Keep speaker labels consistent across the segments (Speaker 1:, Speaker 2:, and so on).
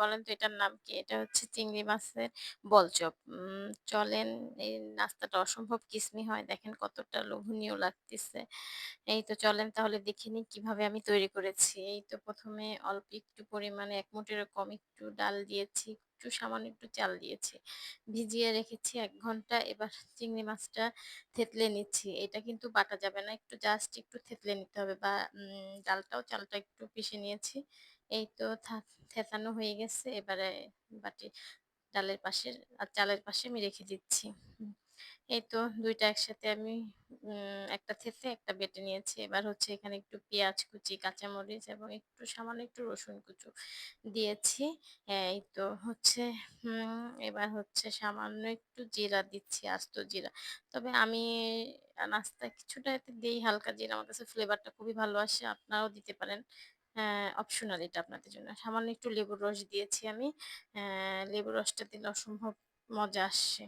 Speaker 1: বলেন তো এটার নাম কি? এটা হচ্ছে চিংড়ি মাছের বলচপ। চলেন এই নাস্তাটা অসম্ভব কিসমি হয়। দেখেন কতটা লোভনীয় লাগতেছে। এই তো চলেন তাহলে দেখে নিই কীভাবে আমি তৈরি করেছি। এই তো প্রথমে অল্প একটু পরিমাণে ১ মুঠেরও কম একটু ডাল দিয়েছি, একটু সামান্য একটু চাল দিয়েছি। ভিজিয়ে রেখেছি এক ঘণ্টা। এবার চিংড়ি মাছটা থেতলে নিচ্ছি। এটা কিন্তু বাটা যাবে না। একটু জাস্ট একটু থেতলে নিতে হবে বা ডালটাও চালটা একটু পিষে নিয়েছি। এই তো থেতানো হয়ে গেছে। এবারে বাটি ডালের পাশে আর চালের পাশে আমি রেখে দিচ্ছি। এই তো দুইটা একসাথে আমি একটা থেতে একটা বেটে নিয়েছি। এবার হচ্ছে এখানে একটু পেঁয়াজ কুচি, কাঁচামরিচ এবং একটু সামান্য একটু রসুন কুচু দিয়েছি। এই তো হচ্ছে এবার হচ্ছে সামান্য একটু জিরা দিচ্ছি, আস্ত জিরা। তবে আমি আ নাস্তায় কিছুটা এতে দিই হালকা জিরা। আমার কাছে ফ্লেভারটা খুবই ভালো আসে। আপনারাও দিতে পারেন। অপশনাল এটা আপনাদের জন্য। সামান্য একটু লেবুর রস দিয়েছি আমি। লেবুর রসটা দিলে অসম্ভব মজা আসে,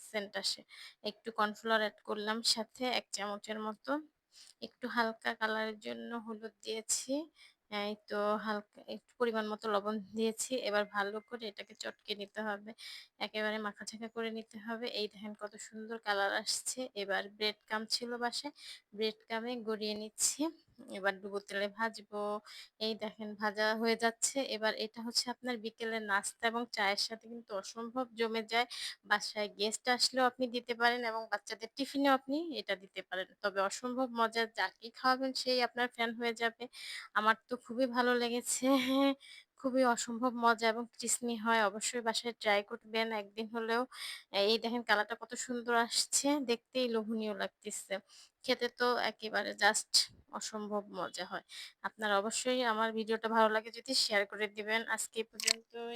Speaker 1: সেন্ট আসে। একটু কর্নফ্লাওয়ার অ্যাড করলাম সাথে এক চামচের মতো। একটু হালকা কালারের জন্য হলুদ দিয়েছি। এই তো হালকা একটু পরিমাণ মতো লবণ দিয়েছি। এবার ভালো করে এটাকে চটকে নিতে হবে। একেবারে মাখা-ছাঁকা করে নিতে হবে। এই দেখেন কত সুন্দর কালার আসছে। এবার ব্রেড কাম ছিল বাসায়। ব্রেড কামে গড়িয়ে নিচ্ছি। এবার ডুবো তেলে ভাজবো। এই দেখেন ভাজা হয়ে যাচ্ছে। এবার এটা হচ্ছে আপনার বিকেলের নাস্তা এবং চায়ের সাথে কিন্তু অসম্ভব জমে যায়। বাসায় গেস্ট আসলেও আপনি দিতে পারেন এবং বাচ্চাদের টিফিনেও আপনি এটা দিতে পারেন। তবে অসম্ভব মজার যাকে খাওয়াবেন সেই আপনার ফ্যান হয়ে যাবে। আমার তো খুবই ভালো লেগেছে। খুবই অসম্ভব মজা এবং ক্রিসমি হয়। অবশ্যই বাসায় ট্রাই করবেন একদিন হলেও। এই দেখেন কালারটা কত সুন্দর আসছে। দেখতেই লোভনীয় লাগতেছে। খেতে তো একেবারে জাস্ট অসম্ভব মজা হয়। আপনারা অবশ্যই আমার ভিডিওটা ভালো লাগে যদি শেয়ার করে দিবেন। আজকে পর্যন্তই।